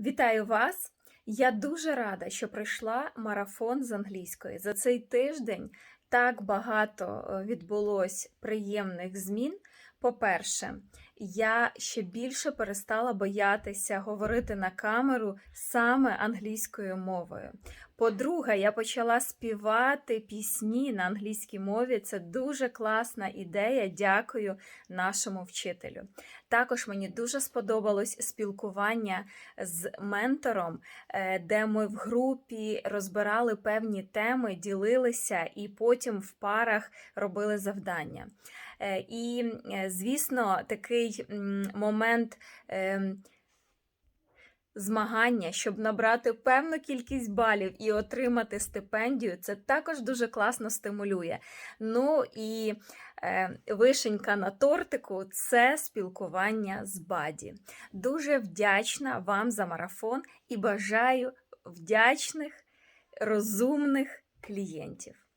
Вітаю вас! Я дуже рада, що прийшла марафон з англійської. За цей тиждень так багато е, відбулось приємних змін. По-перше, я ще більше перестала боятися говорити на камеру саме англійською мовою. По-друге, я почала співати пісні на англійській мові. Це дуже класна ідея. Дякую нашому вчителю. Також мені дуже сподобалось спілкування з ментором, е, де ми в групі розбирали певні теми, ділилися і потім в парах робили завдання. Е, І, е, звісно, такий момент. ем, Змагання, щоб набрати певну кількість балів і отримати стипендію, це також дуже класно стимулює. Ну і е, вишенька на тортику це спілкування з Баді. Дуже вдячна вам за марафон і бажаю вдячних, розумних клієнтів.